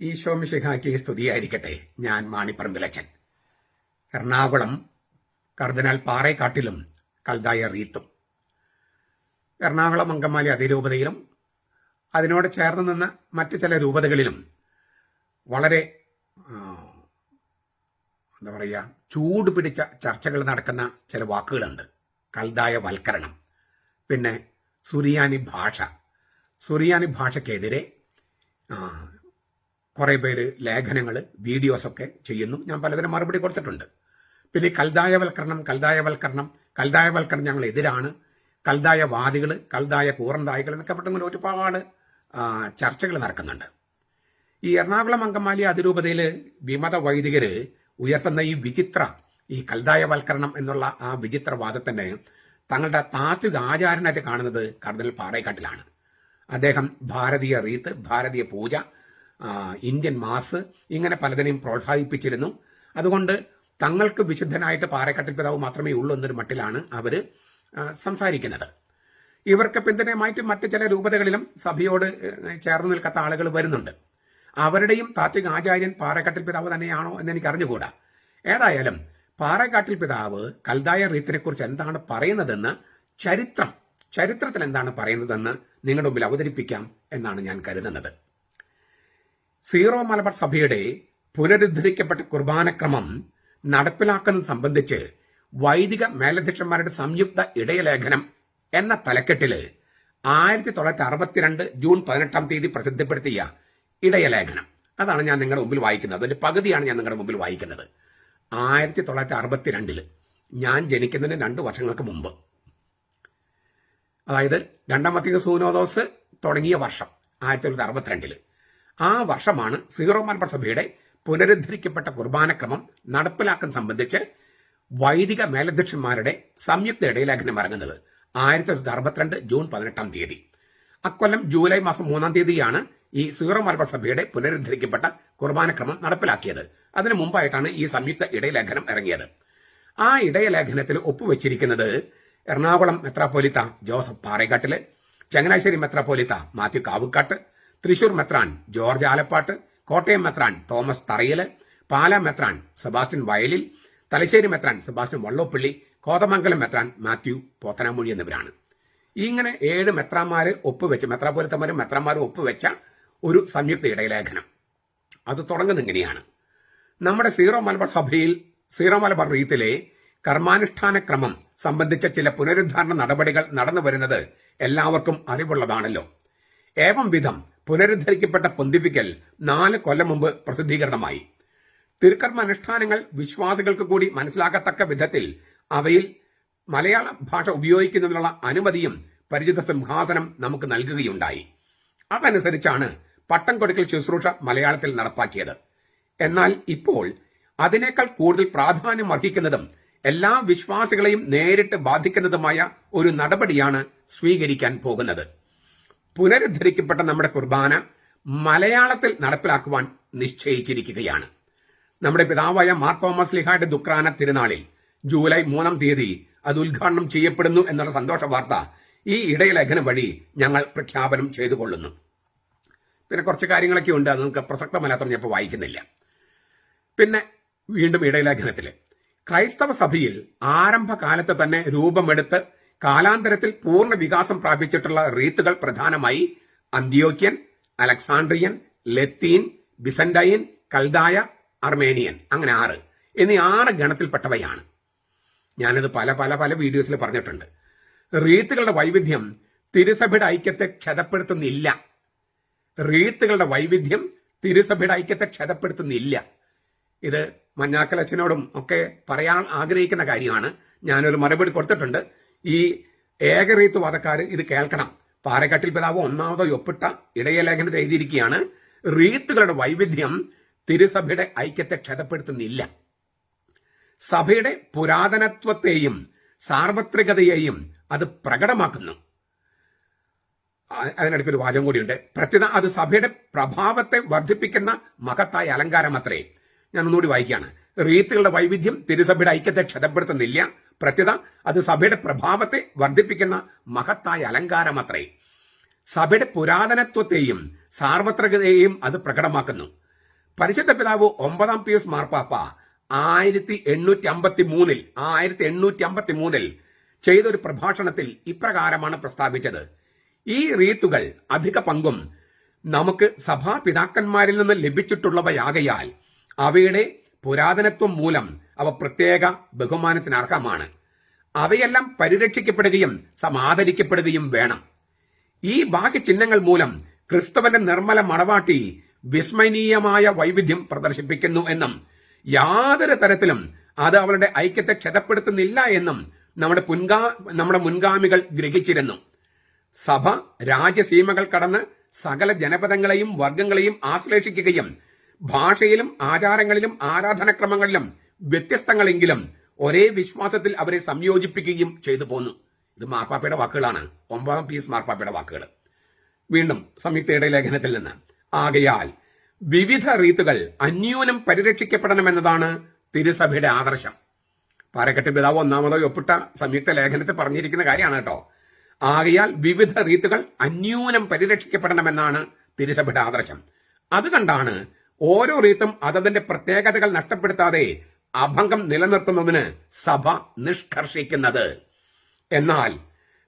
ഈശോമിശിഹാക്കി സ്തുതിയായിരിക്കട്ടെ. ഞാൻ മാണിപ്പറമ്പിലച്ചൻ എറണാകുളം കർദിനാൽ പാറേക്കാട്ടിലും കൽതായ റീത്തും. എറണാകുളം അങ്കമാലി അതിരൂപതയിലും അതിനോട് ചേർന്ന് നിന്ന് മറ്റു ചില രൂപതകളിലും വളരെ എന്താ പറയുക ചൂട് പിടിച്ച ചർച്ചകൾ നടക്കുന്ന ചില വാക്കുകളുണ്ട്. കൽതായ വൽക്കരണം. പിന്നെ സുറിയാനി ഭാഷ. സുറിയാനി ഭാഷയ്ക്കെതിരെ കുറെ പേര് ലേഖനങ്ങൾ വീഡിയോസൊക്കെ ചെയ്യുന്നു. ഞാൻ പലതിനും മറുപടി കൊടുത്തിട്ടുണ്ട്. പിന്നെ കൽതായവൽക്കരണം കൽതായവൽക്കരണം കൽതായവൽക്കരണം ഞങ്ങൾ എതിരാണ്. കൽതായവാദികൾ കൽതായ കൂറന്തായികൾ എന്നൊക്കെ പെട്ടെന്ന് ഒരുപാട് ചർച്ചകൾ നടക്കുന്നുണ്ട്. ഈ എറണാകുളം അങ്കമാലി അതിരൂപതയിൽ വിമത വൈദികര് ഉയർത്തുന്ന ഈ വിചിത്ര ഈ കൽതായവൽക്കരണം എന്നുള്ള ആ വിചിത്രവാദത്തിന് തങ്ങളുടെ താത്വിക ആചാരനായിട്ട് കാണുന്നത് കർദിനൽ പാറേക്കാട്ടിലാണ്. അദ്ദേഹം ഭാരതീയ റീത്ത് ഭാരതീയ പൂജ ഇന്ത്യൻ മാസ് ഇങ്ങനെ പലതിനെയും പ്രോത്സാഹിപ്പിച്ചിരുന്നു. അതുകൊണ്ട് തങ്ങൾക്ക് വിശുദ്ധനായിട്ട് പാറക്കട്ടിൽ പിതാവ് മാത്രമേ ഉള്ളൂ എന്നൊരു മട്ടിലാണ് അവർ സംസാരിക്കുന്നത്. ഇവർക്ക് പിന്തുണയുമായിട്ട് മറ്റ് ചില രൂപതകളിലും സഭയോട് ചേർന്ന് നിൽക്കാത്ത ആളുകൾ വരുന്നുണ്ട്. അവരുടെയും താത്വിക ആചാര്യൻ പാറക്കാട്ടിൽ പിതാവ് തന്നെയാണോ എന്ന് എനിക്ക് അറിഞ്ഞുകൂടാ ഏതായാലും പാറക്കാട്ടിൽ പിതാവ് കൽതായ റീത്തിനെ കുറിച്ച് എന്താണ് പറയുന്നതെന്ന് ചരിത്രം ചരിത്രത്തിൽ എന്താണ് പറയുന്നതെന്ന് നിങ്ങളുടെ മുമ്പിൽ അവതരിപ്പിക്കാം എന്നാണ് ഞാൻ കരുതുന്നത്. സീറോ മലബാർ സഭയുടെ പുനരുദ്ധരിക്കപ്പെട്ട കുർബാനക്രമം നടപ്പിലാക്കുന്നത് സംബന്ധിച്ച് വൈദിക മേലധ്യക്ഷന്മാരുടെ സംയുക്ത ഇടയലേഖനം എന്ന തലക്കെട്ടിൽ ആയിരത്തി തൊള്ളായിരത്തി അറുപത്തിരണ്ട് ജൂൺ പതിനെട്ടാം തീയതി പ്രസിദ്ധപ്പെടുത്തിയ ഇടയലേഖനം. അതാണ് ഞാൻ നിങ്ങളുടെ മുമ്പിൽ വായിക്കുന്നത്. അതിന്റെ പകുതിയാണ് ഞാൻ നിങ്ങളുടെ മുമ്പിൽ വായിക്കുന്നത്. ആയിരത്തി തൊള്ളായിരത്തി അറുപത്തിരണ്ടിൽ ഞാൻ ജനിക്കുന്നതിന് രണ്ട് വർഷങ്ങൾക്ക് മുമ്പ്. അതായത് രണ്ടാം വത്തിക സൂനോദോസ് തുടങ്ങിയ വർഷം ആയിരത്തി തൊള്ളായിരത്തി അറുപത്തിരണ്ടിൽ ആ വർഷമാണ് സീറോ മലബാർ സഭയുടെ പുനരുദ്ധരിക്കപ്പെട്ട കുർബാനക്രമം നടപ്പിലാക്കാൻ സംബന്ധിച്ച് വൈദിക മേലധ്യക്ഷന്മാരുടെ സംയുക്ത ഇടയലേഖനം ഇറങ്ങുന്നത്. ആയിരത്തി തൊള്ളായിരത്തി അറുപത്തിരണ്ട് ജൂൺ പതിനെട്ടാം തീയതി. അക്കൊല്ലം ജൂലൈ മാസം മൂന്നാം തീയതിയാണ് ഈ സീറോ മലബാർ സഭയുടെ പുനരുദ്ധരിക്കപ്പെട്ട കുർബാനക്രമം നടപ്പിലാക്കിയത്. അതിനു മുമ്പായിട്ടാണ് ഈ സംയുക്ത ഇടയലേഖനം ഇറങ്ങിയത്. ആ ഇടയലേഖനത്തിൽ ഒപ്പുവെച്ചിരിക്കുന്നത് എറണാകുളം മെത്രാപ്പോലിത്ത ജോസഫ് പാറേക്കാട്ടിൽ ചങ്ങനാശ്ശേരി മെത്രാപ്പോലിത്ത മാത്യു കാവുക്കാട്ട് തൃശൂർ മെത്രാൻ ജോർജ് ആലപ്പാട്ട് കോട്ടയം മെത്രാൻ തോമസ് തറയിൽ പാലാ മെത്രാൻ സെബാസ്റ്റ്യൻ വയലിൽ തലശ്ശേരി മെത്രാൻ സെബാസ്റ്റ്യൻ വള്ളോപ്പള്ളി കോതമംഗലം മെത്രാൻ മാത്യു പോത്തനാമൊഴി എന്നിവരാണ്. ഇങ്ങനെ ഏഴ് മെത്രാന്മാരെ ഒപ്പുവെച്ച് മെത്രാപോലിത്തമാരും മെത്രാന്മാരും ഒപ്പുവെച്ച ഒരു സംയുക്ത ഇടയലേഖനം. അത് തുടങ്ങുന്ന ഇങ്ങനെയാണ്. നമ്മുടെ സീറോ മലബാർ സഭയിൽ സീറോ മലബാർ റീത്തിലെ കർമാനുഷ്ഠാന ക്രമം സംബന്ധിച്ച ചില പുനരുദ്ധാരണ നടപടികൾ നടന്നു വരുന്നത് എല്ലാവർക്കും അറിവുള്ളതാണല്ലോ. ഏവം വിധം പുനരുദ്ധരിക്കപ്പെട്ട പൊന്തിപ്പിക്കൽ നാല് കൊല്ലം മുമ്പ് പ്രസിദ്ധീകരണമായി. തിരുക്കർമ്മ അനുഷ്ഠാനങ്ങൾ വിശ്വാസികൾക്ക് കൂടി മനസ്സിലാക്കത്തക്ക വിധത്തിൽ അവയിൽ മലയാള ഭാഷ ഉപയോഗിക്കുന്നതിനുള്ള അനുമതിയും പരിചിത സിംഹാസനം നമുക്ക് നൽകുകയുണ്ടായി. അതനുസരിച്ചാണ് പട്ടം കൊടുക്കൽ ശുശ്രൂഷ മലയാളത്തിൽ നടപ്പാക്കിയത്. എന്നാൽ ഇപ്പോൾ അതിനേക്കാൾ കൂടുതൽ പ്രാധാന്യം അർഹിക്കുന്നതും എല്ലാ വിശ്വാസികളെയും നേരിട്ട് ബാധിക്കുന്നതുമായ ഒരു നടപടിയാണ് സ്വീകരിക്കാൻ പോകുന്നത്. പുനരുദ്ധരിക്കപ്പെട്ട നമ്മുടെ കുർബാന മലയാളത്തിൽ നടപ്പിലാക്കുവാൻ നിശ്ചയിച്ചിരിക്കുകയാണ്. നമ്മുടെ പിതാവായ മാർ തോമസ് ലിഹായുടെ ദുക്രാന തിരുനാളിൽ ജൂലൈ മൂന്നാം തീയതി അത് ഉദ്ഘാടനം ചെയ്യപ്പെടുന്നു എന്നുള്ള സന്തോഷ വാർത്ത ഈ ഇടയലേഖനം വഴി ഞങ്ങൾ പ്രഖ്യാപനം ചെയ്തു കൊള്ളുന്നു പിന്നെ കുറച്ച് കാര്യങ്ങളൊക്കെ ഉണ്ട് അത് നമുക്ക് പ്രസക്തമല്ലാത്ത ഞാൻ ഇപ്പോൾ വായിക്കുന്നില്ല. പിന്നെ വീണ്ടും ഇടയലേഖനത്തിൽ ക്രൈസ്തവ സഭയിൽ ആരംഭകാലത്ത് തന്നെ രൂപമെടുത്ത് കാലാന്തരത്തിൽ പൂർണ വികാസം പ്രാപിച്ചിട്ടുള്ള റീത്തുകൾ പ്രധാനമായി അന്ത്യോക്യൻ അലക്സാണ്ട്രിയൻ ലത്തീൻ ബിസന്റൈൻ കൽദായ അർമേനിയൻ അങ്ങനെ ആറ്. എന്നീ ആറ് ഗണത്തിൽപ്പെട്ടവയാണ്. ഞാനത് പല പല പല വീഡിയോസിൽ പറഞ്ഞിട്ടുണ്ട്. റീത്തുകളുടെ വൈവിധ്യം തിരുസഭയുടെ ഐക്യത്തെ ക്ഷതപ്പെടുത്തുന്നില്ല. റീത്തുകളുടെ വൈവിധ്യം തിരുസഭയുടെ ഐക്യത്തെ ക്ഷതപ്പെടുത്തുന്നില്ല. ഇത് മഞ്ഞാക്കലച്ചനോടും ഒക്കെ പറയാൻ ആഗ്രഹിക്കുന്ന കാര്യമാണ്. ഞാനൊരു മറുപടി കൊടുത്തിട്ടുണ്ട്. ഈ ഏകരീത്ത് വാദക്കാർ ഇത് കേൾക്കണം. പാറക്കാട്ടിൽ പിതാവ് ഒന്നാമതോ ഒപ്പിട്ട ഇടയലേഖനത്തിൽ എഴുതിയിരിക്കുകയാണ് റീത്തുകളുടെ വൈവിധ്യം തിരുസഭയുടെ ഐക്യത്തെ ക്ഷതപ്പെടുത്തുന്നില്ല. സഭയുടെ പുരാതനത്വത്തെയും സാർവത്രികതയെയും അത് പ്രകടമാക്കുന്നു. അതിനിടയ്ക്ക് ഒരു വാചകം കൂടിയുണ്ട്. പ്രത്യേക അത് സഭയുടെ പ്രഭാവത്തെ വർദ്ധിപ്പിക്കുന്ന മഹത്തായ അലങ്കാരം അത്രേ ഞാൻ ഒന്നുകൂടി വായിക്കുകയാണ്. റീത്തുകളുടെ വൈവിധ്യം തിരുസഭയുടെ ഐക്യത്തെ ക്ഷതപ്പെടുത്തുന്നില്ല. പ്രത്യേക അത് സഭയുടെ പ്രഭാവത്തെ വർദ്ധിപ്പിക്കുന്ന മഹത്തായ അലങ്കാരമത്രേ സഭയുടെ പുരാതനത്വത്തെയും സാർവത്രികതയെയും അത് പ്രകടമാക്കുന്നു. പരിശുദ്ധ പിതാവ് ഒമ്പതാം പിയൂസ് മാർപ്പാപ്പ ആയിരത്തി എണ്ണൂറ്റി അമ്പത്തി മൂന്നിൽ ആയിരത്തി എണ്ണൂറ്റി അമ്പത്തി മൂന്നിൽ ചെയ്ത ഒരു പ്രഭാഷണത്തിൽ ഇപ്രകാരമാണ് പ്രസ്താവിച്ചത്. ഈ റീത്തുകൾ അധിക പങ്കും നമുക്ക് സഭാപിതാക്കന്മാരിൽ നിന്ന് ലഭിച്ചിട്ടുള്ളവയാകയാൽ അവയുടെ പുരാതനത്വം മൂലം അവ പ്രത്യേക ബഹുമാനത്തിന് അർഹമാണ് അവയെല്ലാം പരിരക്ഷിക്കപ്പെടുകയും സമാദരിക്കപ്പെടുകയും വേണം. ഈ ബാഹ്യ ചിഹ്നങ്ങൾ മൂലം ക്രിസ്തുവന്റെ നിർമ്മല മണവാട്ടി വിസ്മയനീയമായ വൈവിധ്യം പ്രദർശിപ്പിക്കുന്നു എന്നും യാതൊരു തരത്തിലും അത് അവരുടെ ഐക്യത്തെ ക്ഷതപ്പെടുത്തുന്നില്ല എന്നും നമ്മുടെ പുൻഗാ നമ്മുടെ മുൻഗാമികൾ ഗ്രഹിച്ചിരുന്നു. സഭ രാജ്യസീമകൾ കടന്ന് സകല ജനപദങ്ങളെയും വർഗങ്ങളെയും ആശ്ലേഷിക്കുകയും ഭാഷയിലും ആചാരങ്ങളിലും ആരാധനക്രമങ്ങളിലും വ്യത്യസ്തങ്ങളെങ്കിലും ഒരേ വിശ്വാസത്തിൽ അവരെ സംയോജിപ്പിക്കുകയും ചെയ്തു പോന്നു. ഇത് മാർപ്പാപ്പയുടെ വാക്കുകളാണ്. ഒമ്പതാം പീസ് മാർപ്പാപ്പയുടെ വാക്കുകൾ. വീണ്ടും സംയുക്തയുടെ ലേഖനത്തിൽ നിന്ന്. ആകയാൽ വിവിധ റീത്തുകൾ അന്യൂനം പരിരക്ഷിക്കപ്പെടണമെന്നതാണ് തിരുസഭയുടെ ആദർശം. പാരക്കെട്ട് പിതാവ് ഒന്നാമതോ ഒപ്പിട്ട സംയുക്ത ലേഖനത്തിൽ പറഞ്ഞിരിക്കുന്ന കാര്യമാണ് കേട്ടോ. ആകയാൽ വിവിധ റീത്തുകൾ അന്യൂനം പരിരക്ഷിക്കപ്പെടണമെന്നാണ് തിരുസഭയുടെ ആദർശം. അതുകൊണ്ടാണ് ഓരോ റീത്തും അതതിന്റെ പ്രത്യേകതകൾ നഷ്ടപ്പെടുത്താതെ അഭംഗം നിലനിർത്തുന്നതിന് സഭ നിഷ്കർഷിക്കുന്നത്. എന്നാൽ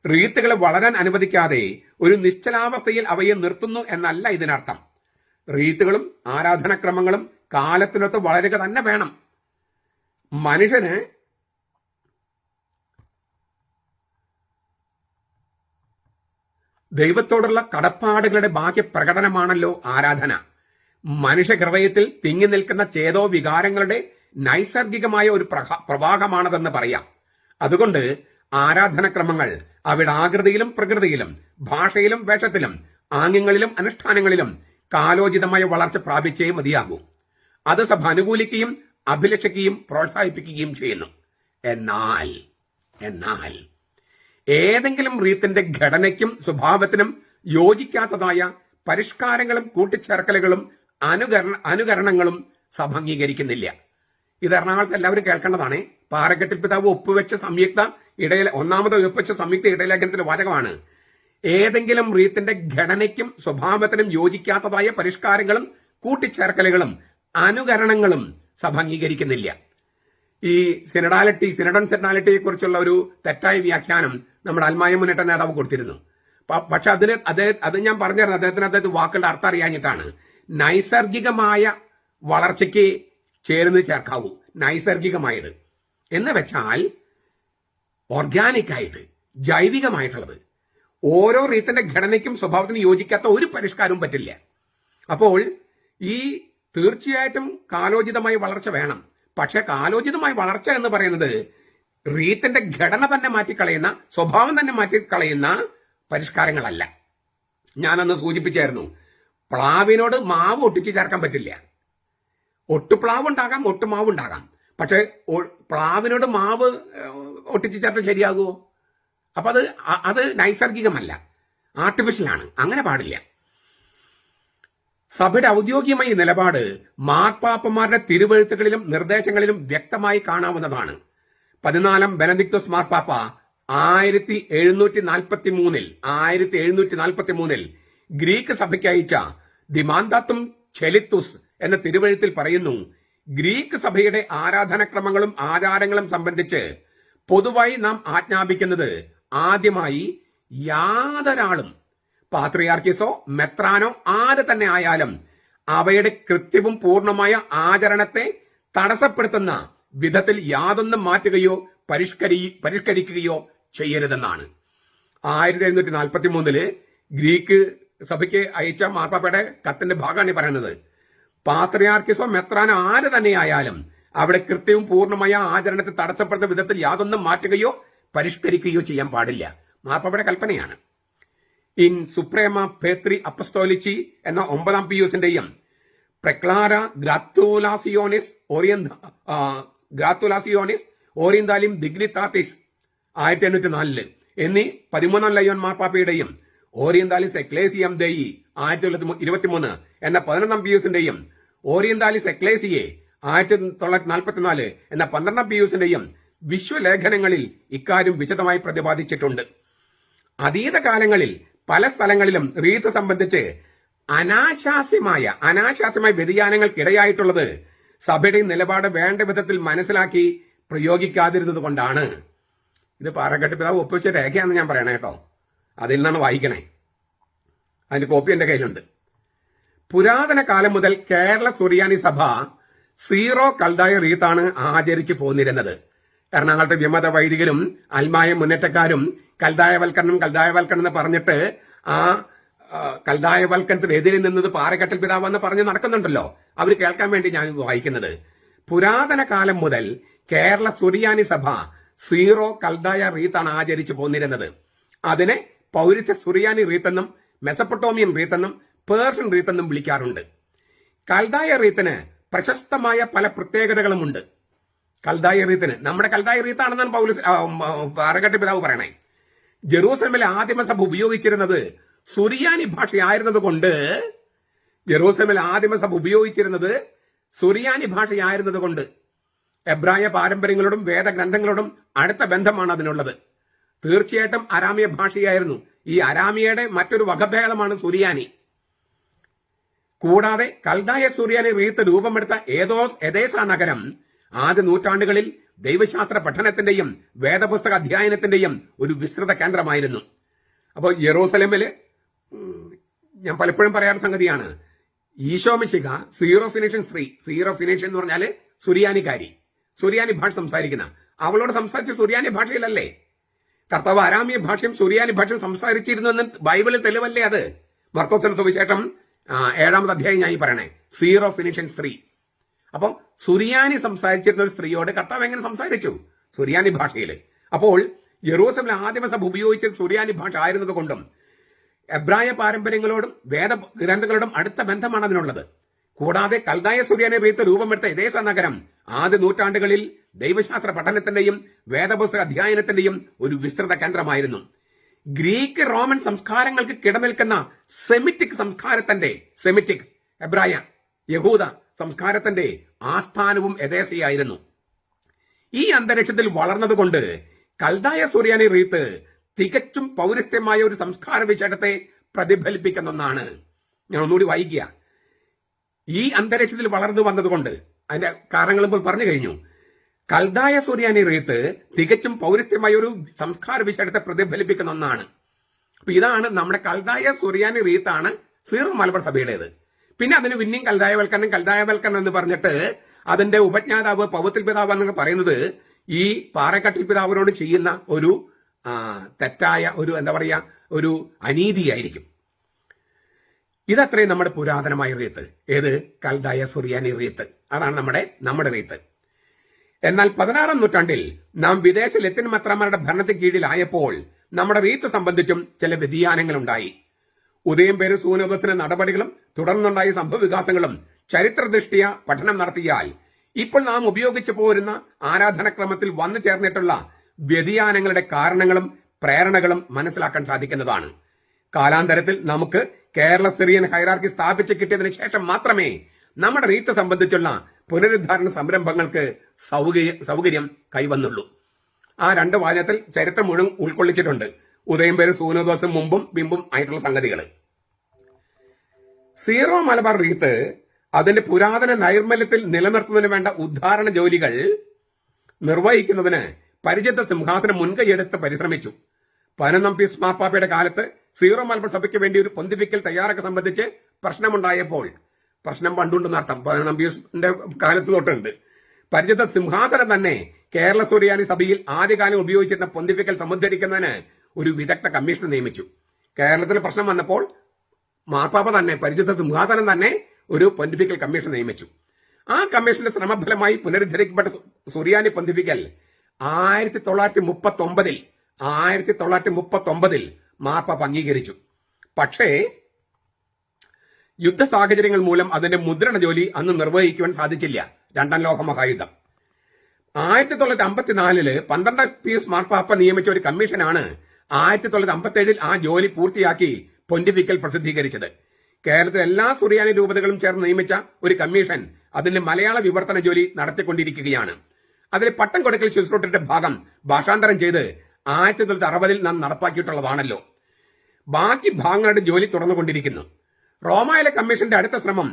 റീത്തുകളെ വളരാൻ അനുവദിക്കാതെ ഒരു നിശ്ചലാവസ്ഥയിൽ അവയെ നിർത്തുന്നു എന്നല്ല ഇതിനർത്ഥം. റീത്തുകളും ആരാധനക്രമങ്ങളും കാലത്തിനൊത്ത് വളരുക തന്നെ വേണം. മനുഷ്യന് ദൈവത്തോടുള്ള കടപ്പാടുകളുടെ ബാഹ്യ പ്രകടനമാണല്ലോ ആരാധന. മനുഷ്യ ഹൃദയത്തിൽ തിങ്ങി നിൽക്കുന്ന ചേതോ വികാരങ്ങളുടെ നൈസർഗികമായ ഒരു പ്രവാഹമാണതെന്ന് പറയാം. അതുകൊണ്ട് ആരാധനക്രമങ്ങൾ അവയുടെ ആകൃതിയിലും പ്രകൃതിയിലും ഭാഷയിലും വേഷത്തിലും ആംഗ്യങ്ങളിലും അനുഷ്ഠാനങ്ങളിലും കാലോചിതമായ വളർച്ച പ്രാപിച്ചേ മതിയാകൂ. അത് സഭ അനുകൂലിക്കുകയും അഭിലഷിക്കുകയും പ്രോത്സാഹിപ്പിക്കുകയും ചെയ്യുന്നു. എന്നാൽ എന്നാൽ ഏതെങ്കിലും റീത്തിന്റെ ഘടനയ്ക്കും സ്വഭാവത്തിനും യോജിക്കാത്തതായ പരിഷ്കാരങ്ങളും കൂട്ടിച്ചേർക്കലുകളും അനുകരണ അനുകരണങ്ങളും സഭ അംഗീകരിക്കുന്നില്ല. ഇത് എറണാകുളത്ത് എല്ലാവരും കേൾക്കേണ്ടതാണ്. പാറക്കെട്ടിൽ പിതാവ് ഒപ്പുവെച്ച സംയുക്ത ഇടയിൽ ഒന്നാമത് ഒപ്പുവെച്ച സംയുക്ത ഇടയലേഖനത്തിന്റെ വാചകമാണ്. ഏതെങ്കിലും റീത്തിന്റെ ഘടനയ്ക്കും സ്വഭാവത്തിനും യോജിക്കാത്തതായ പരിഷ്കാരങ്ങളും കൂട്ടിച്ചേർക്കലുകളും അനുകരണങ്ങളും സഭ അംഗീകരിക്കുന്നില്ല. ഈ സിനഡാലിറ്റി സിനഡൻ സിനഡാലിറ്റിയെ കുറിച്ചുള്ള ഒരു തെറ്റായ വ്യാഖ്യാനം നമ്മുടെ അൽമായ മുന്നേറ്റ നേതാവ് കൊടുത്തിരുന്നു. പക്ഷെ അതിന് അദ്ദേഹം അത് ഞാൻ പറഞ്ഞിരുന്നു അദ്ദേഹത്തിന് അദ്ദേഹത്തിന് വാക്കുകളുടെ അർത്ഥം അറിയാഞ്ഞിട്ടാണ്. നൈസർഗികമായ വളർച്ചയ്ക്ക് ചേർന്ന് ചേർക്കാവൂ. നൈസർഗികമായത്. എന്ന് വെച്ചാൽ ഓർഗാനിക്കായിട്ട് ജൈവികമായിട്ടുള്ളത്. ഓരോ റീത്തിന്റെ ഘടനയ്ക്കും സ്വഭാവത്തിനും യോജിക്കാത്ത ഒരു പരിഷ്കാരവും പറ്റില്ല. അപ്പോൾ ഈ തീർച്ചയായിട്ടും കാലോചിതമായ വളർച്ച വേണം. പക്ഷെ കാലോചിതമായ വളർച്ച എന്ന് പറയുന്നത് റീത്തിന്റെ ഘടന തന്നെ മാറ്റിക്കളയുന്ന സ്വഭാവം തന്നെ മാറ്റിക്കളയുന്ന പരിഷ്കാരങ്ങളല്ല. ഞാനന്ന് സൂചിപ്പിച്ചായിരുന്നു പ്ലാവിനോട് മാവ് ഒട്ടിച്ച് ചേർക്കാൻ പറ്റില്ല. ഒട്ടുപ്ലാവ് ഉണ്ടാകാം ഒട്ടുമാവ് ഉണ്ടാകാം പക്ഷെ പ്ലാവിനോട് മാവ് ഒട്ടിച്ചു ചേർത്ത് ശരിയാകുമോ അപ്പൊ അത് അത് നൈസർഗികമല്ല. ആർട്ടിഫിഷ്യലാണ്. അങ്ങനെ പാടില്ല. സഭയുടെ ഔദ്യോഗികമായ നിലപാട് മാർപ്പാപ്പമാരുടെ തിരുവഴുത്തുകളിലും നിർദ്ദേശങ്ങളിലും വ്യക്തമായി കാണാവുന്നതാണ്. പതിനാലാം ബെനദിക്തോസ് മാർപ്പാപ്പ ആയിരത്തി എഴുന്നൂറ്റി നാൽപ്പത്തി മൂന്നിൽ ആയിരത്തി എഴുന്നൂറ്റി നാൽപ്പത്തി മൂന്നിൽ ഗ്രീക്ക് സഭയ്ക്ക് അയച്ച ദിമാന്താത്തും ചെലിത്തുസ് എന്ന തിരുവഴുത്തിൽ പറയുന്നു ഗ്രീക്ക് സഭയുടെ ആരാധനക്രമങ്ങളും ആചാരങ്ങളും സംബന്ധിച്ച് പൊതുവായി നാം ആജ്ഞാപിക്കുന്നത് ആദ്യമായി യാതൊരാളും പാത്രിയാർക്കിസോ മെത്രാനോ ആര് തന്നെ ആയാലും അവയുടെ കൃത്യവും പൂർണമായ ആചരണത്തെ തടസ്സപ്പെടുത്തുന്ന വിധത്തിൽ യാതൊന്നും മാറ്റുകയോ പരിഷ്കരി പരിഷ്കരിക്കുകയോ ചെയ്യരുതെന്നാണ്. ആയിരത്തി എഴുന്നൂറ്റി നാൽപ്പത്തി മൂന്നിൽ ഗ്രീക്ക് സഭയ്ക്ക് അയച്ച മാർപ്പാപ്പയുടെ കത്തിന്റെ ഭാഗമാണ് പറയുന്നത്. പാത്രിയാർക്കിസോ മെത്രാനോ ആര് തന്നെയായാലും അവിടെ കൃത്യവും പൂർണമായ ആചരണത്തെ തടസ്സപ്പെടുന്ന വിധത്തിൽ യാതൊന്നും മാറ്റുകയോ പരിഷ്കരിക്കുകയോ ചെയ്യാൻ പാടില്ല. മാർപ്പാപ്പയുടെ കൽപ്പനയാണ്. ഇൻ സുപ്രേമ പേത്രി അപ്പസ്തോലിച്ചി എന്ന ഒമ്പതാം പിയൂസിന്റെയും പ്രക്ലാര ഗ്രാത്തുലാസിയോണിസ് ഓറിയന്ത ഗ്രാത്തുലാസിയോണിസ് ഓറിയന്താലിം ദിഗ്നിത്താത്തിസ് ആയിരത്തി എണ്ണൂറ്റി നാലിൽ എന്നീ പതിമൂന്നാം ലയോൻ മാർപ്പാപ്പയുടെയും ഓറിയന്താലിസ് എക്ലേസിയം ദയി ആയിരത്തി തൊള്ളായിരത്തി ഇരുപത്തിമൂന്ന് എന്ന പതിനൊന്നാം പിയൂസിന്റെയും ഓറിയന്താലിസ് എക്ലേസിയെ ആയിരത്തി തൊള്ളായിരത്തി നാൽപ്പത്തിനാല് എന്ന പന്ത്രണ്ടാം പിയൂസിന്റെയും വിശ്വലേഖനങ്ങളിൽ ഇക്കാര്യം വിശദമായി പ്രതിപാദിച്ചിട്ടുണ്ട്. അതീത കാലങ്ങളിൽ പല സ്ഥലങ്ങളിലും റീത്ത് സംബന്ധിച്ച് അനാശാസ്യമായ അനാശാസ്യമായ വ്യതിയാനങ്ങൾക്കിടയായിട്ടുള്ളത് സഭയുടെ നിലപാട് വേണ്ട വിധത്തിൽ മനസ്സിലാക്കി പ്രയോഗിക്കാതിരുന്നത് കൊണ്ടാണ്. ഇത് പാറക്കെട്ട് പിതാവ് ഒപ്പിച്ച രേഖയാണെന്ന് ഞാൻ പറയണേ കേട്ടോ. അതിൽ നിന്നാണ് വായിക്കണേ. അതിന്റെ കോപ്പി എന്റെ കയ്യിലുണ്ട്. പുരാതന കാലം മുതൽ കേരള സുറിയാനി സഭ സീറോ കൽതായ റീത്താണ് ആചരിച്ചു പോന്നിരുന്നത്. എറണാകുളത്തെ വിമത വൈദികരും അൽമായ മുന്നേറ്റക്കാരും കൽതായവൽക്കരണം കൽതായവൽക്കരണം എന്ന് പറഞ്ഞിട്ട് ആ കൽതായവൽക്കരണത്തിനെതിരെ നിന്നത് പാറക്കെട്ടൽ പിതാവെന്ന് പറഞ്ഞ് നടക്കുന്നുണ്ടല്ലോ. അവർ കേൾക്കാൻ വേണ്ടി ഞാൻ വായിക്കുന്നത്. പുരാതന കാലം മുതൽ കേരള സുറിയാനി സഭ സീറോ കൽതായ റീത്താണ് ആചരിച്ചു പോന്നിരുന്നത്. അതിനെ പൗരത്യ സുറിയാനി റീത്തെന്നും മെസപ്പൊട്ടോമിയൻ റീത്തെന്നും പേർഷ്യൻ റീത്തെന്നും വിളിക്കാറുണ്ട്. കൽതായ റീത്തിന് പ്രശസ്തമായ പല പ്രത്യേകതകളുമുണ്ട്. കൽതായ റീത്തിന് നമ്മുടെ കൽതായ റീത്താണെന്നാണ് പൗലസ് അറകട്ട് പിതാവ് പറയണേ. ജെറൂസലമിലെ ആദിമസഭ ഉപയോഗിച്ചിരുന്നത് സുറിയാനി ഭാഷയായിരുന്നത് കൊണ്ട് ജെറൂസലമിൽ ആദിമസഭ ഉപയോഗിച്ചിരുന്നത് സുറിയാനി ഭാഷയായിരുന്നത് കൊണ്ട് എബ്രായ പാരമ്പര്യങ്ങളോടും വേദഗ്രന്ഥങ്ങളോടും അടുത്ത ബന്ധമാണ് അതിനുള്ളത്. തീർച്ചയായിട്ടും അരാമിയ ഭാഷയായിരുന്നു. ഈ അരാമിയയുടെ മറ്റൊരു വകഭേദമാണ് സുറിയാനി. കൂടാതെ കൽദായ സൂര്യനെ വീർത്ത് രൂപമെടുത്ത ഏതോസ് എതേസ നഗരം ആദ്യ നൂറ്റാണ്ടുകളിൽ ദൈവശാസ്ത്ര പഠനത്തിന്റെയും വേദപുസ്തക അധ്യയനത്തിന്റെയും ഒരു വിസ്തൃത കേന്ദ്രമായിരുന്നു. അപ്പോൾ യെറൂസലമിൽ ഞാൻ പലപ്പോഴും പറയാറ് സംഗതിയാണ്. ഈശോമിശിക സീറോ ഫിനിഷൻ ഫ്രീ സീറോ ഫിനിഷൻ എന്ന് പറഞ്ഞാൽ സുറിയാനിക്കാരി സുറിയാനി ഭാഷ സംസാരിക്കുന്ന. അവളോട് സംസാരിച്ച സുറിയാനി ഭാഷയിലല്ലേ? കർത്താവ് ആരാമിയ ഭാഷയും സുറിയാനി ഭാഷയും സംസാരിച്ചിരുന്നു എന്ന് ബൈബിളിൽ തെളിവല്ലേ അത്? മർത്തോസിന്റെ സുവിശേഷം ഏഴാമത് അധ്യായം ഞാൻ ഈ പറയണേ. സീറോ ഫിനിഷൻ സ്ത്രീ. അപ്പം സുറിയാനി സംസാരിച്ചിരുന്ന ഒരു സ്ത്രീയോട് കർത്താവ് എങ്ങനെ സംസാരിച്ചു? സുറിയാനി ഭാഷയിൽ അപ്പോൾ യെറൂസലം ആദിമസഭ ഉപയോഗിച്ച സുറിയാനി ഭാഷ ആയിരുന്നത് കൊണ്ടും എബ്രായ പാരമ്പര്യങ്ങളോടും വേദ ഗ്രന്ഥങ്ങളോടും അടുത്ത ബന്ധമാണ് അതിനുള്ളത്. കൂടാതെ കൽദായ സുറിയാനി റീത്ത് രൂപമെടുത്ത ഇതേ നഗരം ആദ്യ നൂറ്റാണ്ടുകളിൽ ദൈവശാസ്ത്ര പഠനത്തിന്റെയും വേദപുസ്തക അധ്യയനത്തിന്റെയും ഒരു വിസ്തൃത കേന്ദ്രമായിരുന്നു. ഗ്രീക്ക് റോമൻ സംസ്കാരങ്ങൾക്ക് കിടനിൽക്കുന്ന സെമിറ്റിക് സംസ്കാരത്തിന്റെ സെമിറ്റിക് എബ്രായ യഹൂദ സംസ്കാരത്തിന്റെ ആസ്ഥാനവും എതേസയായിരുന്നു. ഈ അന്തരീക്ഷത്തിൽ വളർന്നതുകൊണ്ട് കൽതായ സൂര്യാനി റീത്ത് തികച്ചും പൗരസ്ത്യമായ ഒരു സംസ്കാര വിശേഷത്തെ പ്രതിഫലിപ്പിക്കുന്ന ഒന്നാണ് ഞാൻ ഒന്നുകൂടി വായിക്കുക. ഈ അന്തരീക്ഷത്തിൽ വളർന്നു വന്നതുകൊണ്ട് അതിന്റെ കാരണങ്ങളും പറഞ്ഞു കഴിഞ്ഞു. കൽദായ സൂര്യാനി റീത്ത് തികച്ചും പൗരസ്ത്യമായ ഒരു സംസ്കാര വിശേഷത്തെ പ്രതിഫലിപ്പിക്കുന്ന ഒന്നാണ്. അപ്പൊ ഇതാണ് നമ്മുടെ കൽദായ സൂര്യാനി റീത്താണ് സീറോ മലബാർ സഭയുടേത്. പിന്നെ അതിന് പിന്നെയും കൽദായവൽക്കരണം കൽദായവൽക്കരണം എന്ന് പറഞ്ഞിട്ട് അതിന്റെ ഉപജ്ഞാതാവ് പൗത്തിൽ പിതാവ് എന്നൊക്കെ പറയുന്നത് ഈ പാറക്കട്ടിൽ പിതാവിനോട് ചെയ്യുന്ന ഒരു തെറ്റായ ഒരു എന്താ പറയുക ഒരു അനീതിയായിരിക്കും. ഇതത്രയും നമ്മുടെ പുരാതനമായ റീത്ത്. ഏത്? കൽദായ സുറിയാനി റീത്ത്. അതാണ് നമ്മുടെ നമ്മുടെ റീത്ത്. എന്നാൽ പതിനാറാം നൂറ്റാണ്ടിൽ നാം വിദേശ ലത്തിൻ മത്രമാരുടെ ഭരണത്തിന് കീഴിലായപ്പോൾ നമ്മുടെ റീത്ത് സംബന്ധിച്ചും ചില വ്യതിയാനങ്ങൾ ഉണ്ടായി ഉദയം പേര് സൂനോദത്തിന്റെ നടപടികളും തുടർന്നുണ്ടായ സംഭവവികാസങ്ങളും ചരിത്രദൃഷ്ടിയ പഠനം നടത്തിയാൽ ഇപ്പോൾ നാം ഉപയോഗിച്ചു പോരുന്ന ആരാധനക്രമത്തിൽ വന്നു ചേർന്നിട്ടുള്ള വ്യതിയാനങ്ങളുടെ കാരണങ്ങളും പ്രേരണകളും മനസ്സിലാക്കാൻ സാധിക്കുന്നതാണ്. കാലാന്തരത്തിൽ നമുക്ക് കേരള സിറിയൻ ഹൈറാർക്കി സ്ഥാപിച്ചു കിട്ടിയതിനു ശേഷം മാത്രമേ നമ്മുടെ റീത്ത് സംബന്ധിച്ചുള്ള പുനരുദ്ധാരണ സംരംഭങ്ങൾക്ക് സൗകര്യ സൗകര്യം കൈവന്നുള്ളൂ. ആ രണ്ട് വാചകത്തിൽ ചരിത്രം മുഴുവൻ ഉൾക്കൊള്ളിച്ചിട്ടുണ്ട്. ഉദയം പേര് സൂനദോസം മുമ്പും പിമ്പും ആയിട്ടുള്ള സംഗതികൾ സീറോ മലബാർ റീത്ത് അതിന്റെ പുരാതന നൈർമല്യത്തിൽ നിലനിർത്തുന്നതിന് വേണ്ട ഉദ്ധാരണ ജോലികൾ നിർവഹിക്കുന്നതിന് പരിചിത സിംഹാസനം മുൻകൈയെടുത്ത് പരിശ്രമിച്ചു. പനനമ്പീസ് സ്മാർപ്പാപ്പയുടെ കാലത്ത് സീറോ മലബാർ സഭയ്ക്ക് വേണ്ടി ഒരു പൊന്തിപ്പിക്കൽ തയ്യാറൊക്കെ സംബന്ധിച്ച് പ്രശ്നമുണ്ടായപ്പോൾ പ്രശ്നം പണ്ടുണ്ടെന്ന് അർത്ഥം. നമ്പ്യൂസിന്റെ കാലത്ത് തൊട്ടുണ്ട്. പരിചിത സിംഹാസനം തന്നെ കേരള സുറിയാനി സഭയിൽ ആദ്യകാലം ഉപയോഗിച്ചിരുന്ന പൊന്തിപ്പിക്കൽ സമുദ്ധരിക്കുന്നതിന് ഒരു വിദഗ്ധ കമ്മീഷൻ നിയമിച്ചു. കേരളത്തിൽ പ്രശ്നം വന്നപ്പോൾ മാർപ്പാപ്പ തന്നെ പരിചിത സിംഹാസനം തന്നെ ഒരു പൊന്തിപ്പിക്കൽ കമ്മീഷൻ നിയമിച്ചു. ആ കമ്മീഷന്റെ ശ്രമഫലമായി പുനരുദ്ധരിക്കപ്പെട്ട സുറിയാനി പൊന്തിപ്പിക്കൽ ആയിരത്തി തൊള്ളായിരത്തി മുപ്പത്തി ഒമ്പതിൽ ആയിരത്തി തൊള്ളായിരത്തി മുപ്പത്തി ഒമ്പതിൽ മാർപ്പാപ്പ അംഗീകരിച്ചു. പക്ഷേ യുദ്ധ സാഹചര്യങ്ങൾ മൂലം അതിന്റെ മുദ്രണ ജോലി അന്ന് നിർവഹിക്കുവാൻ സാധിച്ചില്ല. രണ്ടാം ലോക മഹായുദ്ധം. ആയിരത്തി തൊള്ളായിരത്തി അമ്പത്തിനാലിൽ പന്ത്രണ്ടാം പീസ് മാർപ്പാപ്പ നിയമിച്ച ഒരു കമ്മീഷനാണ് ആയിരത്തി തൊള്ളായിരത്തി അമ്പത്തേഴിൽ ആ ജോലി പൂർത്തിയാക്കി പൊന്റിഫിക്കൽ പ്രസിദ്ധീകരിച്ചത്. കേരളത്തിലെ എല്ലാ സുറിയാനി രൂപതകളും ചേർന്ന് നിയമിച്ച ഒരു കമ്മീഷൻ അതിന്റെ മലയാള വിവർത്തന ജോലി നടത്തിക്കൊണ്ടിരിക്കുകയാണ്. അതിൽ പട്ടം കൊടുക്കൽ ശുശ്രൂഷയുടെ ഭാഗം ഭാഷാന്തരം ചെയ്ത് ആയിരത്തി തൊള്ളായിരത്തി അറുപതിൽ നാം നടപ്പാക്കിയിട്ടുള്ളതാണല്ലോ. ബാക്കി ഭാഗങ്ങളുടെ ജോലി തുറന്നുകൊണ്ടിരിക്കുന്നു. റോമായിലെ കമ്മീഷന്റെ അടുത്ത ശ്രമം